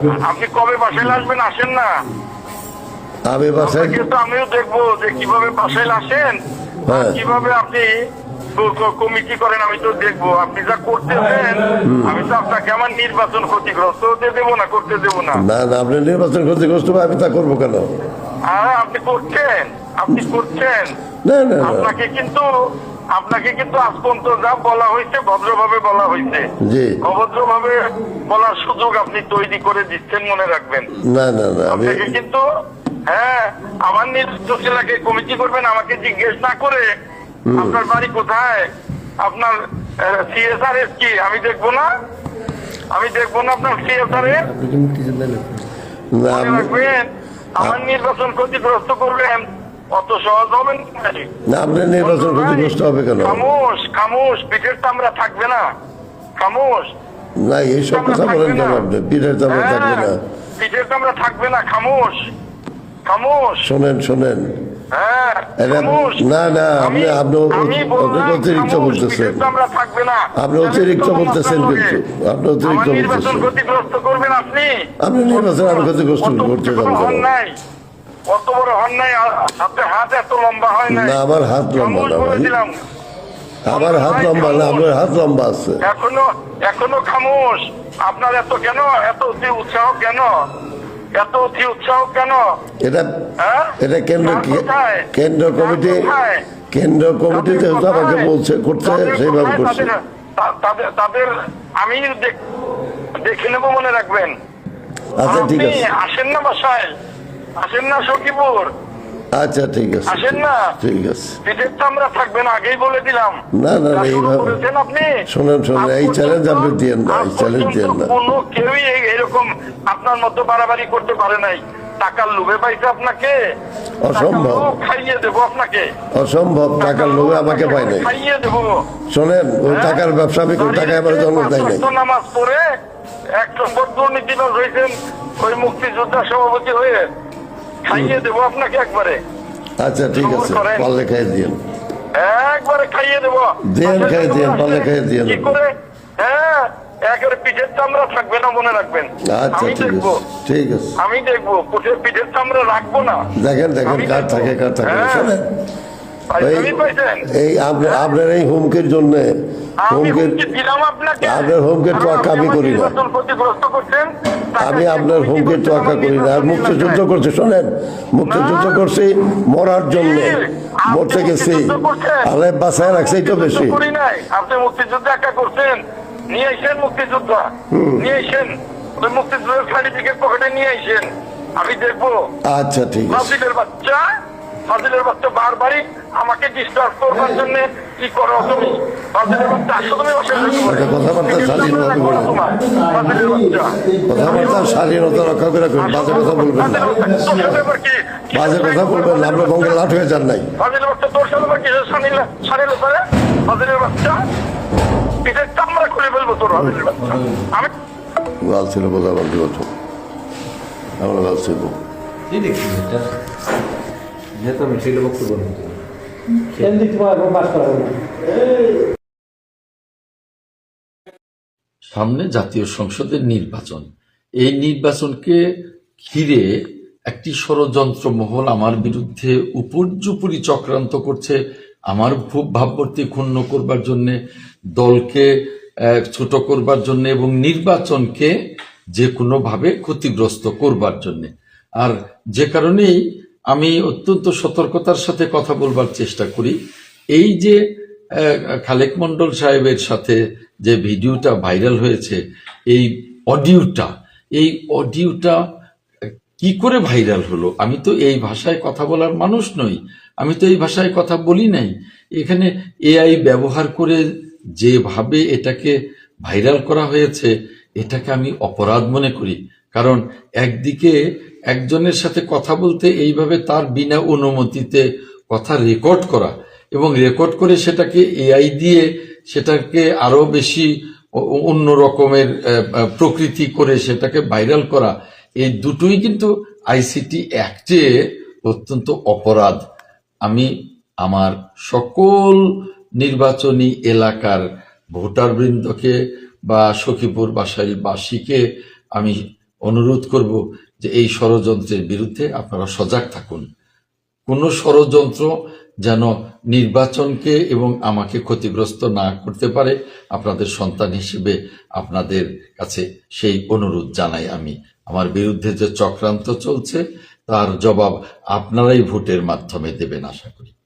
আপনি কবে বাসায় আসবেন? আসেন না। আমি বাসায় আপনাকে তো আমিও দেখব যে কীভাবে বাসায় আসেন হ্যাঁ। কীভাবে আপনি কমিটি করেন আমি তো দেখব। আপনি যা করতেছেন আমি তো আপনাকে আমার নির্বাচন ক্ষতিগ্রস্ত হতে দেবো না করতে দেবো না। না না আপনি নির্বাচন ক্ষতিগ্রস্ত আমি তা করব কেন? আপনি করছেন। আপনি করছেন। না না না। আপনাকে কিন্তু আপনাকে কিন্তু আজ পর্যন্ত যা বলা হয়েছে ভদ্রভাবে বলা হয়েছে। জি। অভদ্রভাবে বলার সুযোগ আপনি তৈরি করে দিচ্ছেন মনে রাখবেন। না না না আমি আপনাকে কিন্তু হ্যাঁ আমার নির্দিষ্ট এলাকায় কমিটি করবেন আমাকে জিজ্ঞেস না করে আপনার বাড়ি কোথায়? আপনার সিএসআর এস কি? আমি দেখব না। আমি দেখব না আপনার সিএসআর এর মনে রাখবেন আমার নির্বাচন ক্ষতিগ্রস্ত করবেন অত সহজ হবে না না আপনার নির্বাচন ক্ষতিগ্রস্ত হবে কেন? খামোশ খামোশ পিঠের চামড়া থাকবে না। খামোশ। না এইসব কথা বলেন কেন আপনি? পিঠের চামড়া থাকবে না। পিঠের চামড়া থাকবে না খামোশ। খামোশ। শোনেন শোনেন। এটা- খামোশ। না, না, আপনি- আপনি অ- আমি অ- বললাম অতিরিক্ত বলতেছেন। আপনি অতিরিক্ত কিন্তু। আপনি অতিরিক্ত নির্বাচন বলতেছেন। আপনি। নির্বাচন আমি ক্ষতিগ্রস্ত করতে বড় বড় হন নাই আপনার হাত এত লম্বা হয় না আমার হাত লম্বা না আমার হাত লম্বা না আপনার হাত লম্বা আছে। এখনও এখনও খামোশ। আপনার এত কেন? এত অতি উৎসাহ কেন? এত অতি উৎসাহ কেন? এটা হ্যাঁ? এটা কেন্দ্র কেন্দ্র কমিটি কেন্দ্র কমিটি যেহেতু আমাকে বলছে করতে সেইভাবে করছে। তাদের- আমি দেখ- দেখে নেব মনে রাখবেন। আচ্ছা ঠিক আছে। আসেন না বাসায়। আসেন না সখীপুর। আচ্ছা ঠিক আছে। আসেন না। ঠিক আছে। পিঠের চামড়া থাকবেন আগেই বলে দিলাম। না, না, শুরু এইভাবে- আপনি? শোনেন, শোনেন, এই challenge আপনি দিয়েন না, এই পর্যন্ত দিয়েন না। কোনো কেউই এরকম আপনার মতো বাড়াবাড়ি করতে পারে নাই। টাকার লোভে পাইছে আপনাকে। অসম্ভব। খাইয়ে দেবো আপনাকে। অসম্ভব টাকার লোভে আমাকে পাই নাই। খাইয়ে দেবো। শোনেন ওই হ্যাঁ? টাকার ব্যবসা আমি করি টাকা আমার জন্ম দেয় নাই। নামাজ পড়ে এক নম্বর দুর্নীতিবাজ হয়েছেন ওই মুক্তিযোদ্ধা সভাপতি হয়ে। খাইয়ে দেবো আপনাকে একবারে। আচ্ছা ঠিক আছে। পারলে খাই দিন একবারে খাইয়ে দেবো। দেন, খাইয়ে দেন, পারলে খাইয়ে দেন। কি করে? হ্যাঁ একেবারে পিঠের চামড়া থাকবে না মনে রাখবেন। আচ্ছা ঠিক দেখব। আছে ঠিক আছে। আমি দেখব পিঠের চামড়া রাখব না। দেখেন দেখেন কার থাকে কার থাকে। হ্যাঁ। শোনেন এই পাইছেন? এই আপনি- আপনার এই হুমকির জন্য আমি হুমকির আপনাকে। আপনার হুমকির আর তোয়াক্কা আমি করি না। নির্বাচন ক্ষতিগ্রস্ত করছেন। আমি আপনার হুমকির তোয়াক্কা করি না। আর মুক্তিযুদ্ধ করছি শোনেন। মুক্তিযুদ্ধ করছি মরার জন্য। মরতে গেছি আলে বাসায় রাখছি তো বেশি। আপনি মুক্তিযুদ্ধ করছেন। নিয়ে আইসেন মুক্তিযুদ্ধ। নিয়ে আইসেন ওই মুক্তিযুদ্ধের সার্টিফিকেট পকেটে নিয়ে আইসেন আমি দেখব। আচ্ছা ঠিক আছে। বাচ্চা ফাজিলের বাচ্চা বারবারই আমাকে ডিস্টার্ব করবার জন্য কি করো তুমি? ফাজিলের বাচ্চা আসো তুমি বসে এটা কথাবার্তা স্বাধীনভাবে বলেন। কথাবার্তা স্বাধীনতা রক্ষা করে বাজে কথা বলবেন না। তোর সাথে কি- কি? বাজে কথা বলবেন না আপনার বঙ্গে লাঠ হয়ে যান নাই। ফাজিলের তোর সাথে আবার কিসের সানিলা সানিলা ফাজিলের বাচ্চা পিঠের চামড়া খুলে ফেলব তোর ফাজিলের বাচ্চা। আমি লাল ছিল বোঝা বলতে বছর আমরা লাল ছিল। এই দেখছি এটা যেহেতু আমি ছিল বক্তব্য তোমার করা সামনে জাতীয় সংসদের নির্বাচন। এই নির্বাচনকে ঘিরে একটি ষড়যন্ত্র মহল আমার বিরুদ্ধে উপর্যুপুরি চক্রান্ত করছে। আমার খুব ভাবমূর্তি ক্ষুণ্ণ করবার জন্য দলকে ছোট করবার জন্য এবং নির্বাচনকে যে কোনোভাবে ক্ষতিগ্রস্ত করবার জন্য। আর যে কারণেই আমি অত্যন্ত সতর্কতার সাথে কথা বলবার চেষ্টা করি। এই যে খালেক মন্ডল সাহেবের সাথে যে ভিডিওটা ভাইরাল হয়েছে, এই অডিওটা এই অডিওটা কি করে ভাইরাল হলো? আমি তো এই ভাষায় কথা বলার মানুষ নই। আমি তো এই ভাষায় কথা বলি নাই। এখানে এআই ব্যবহার করে যেভাবে এটাকে ভাইরাল করা হয়েছে, এটাকে আমি অপরাধ মনে করি। কারণ একদিকে একজনের সাথে কথা বলতে এইভাবে তার বিনা অনুমতিতে কথা রেকর্ড করা এবং রেকর্ড করে সেটাকে এআই দিয়ে সেটাকে আরও বেশি অন্য রকমের প্রকৃতি করে সেটাকে ভাইরাল করা, এই দুটোই কিন্তু আইসিটি অ্যাক্টে অত্যন্ত অপরাধ। আমি আমার সকল নির্বাচনী এলাকার ভোটারবৃন্দকে বা সখীপুর বাসাইল বাসীকে আমি অনুরোধ করব যে এই ষড়যন্ত্রের বিরুদ্ধে আপনারা সজাগ থাকুন। কোনো ষড়যন্ত্র যেন নির্বাচনকে এবং আমাকে ক্ষতিগ্রস্ত না করতে পারে, আপনাদের সন্তান হিসেবে আপনাদের কাছে সেই অনুরোধ জানাই আমি। আমার বিরুদ্ধে যে চক্রান্ত চলছে, তার জবাব আপনারাই ভোটের মাধ্যমে দেবেন আশা করি।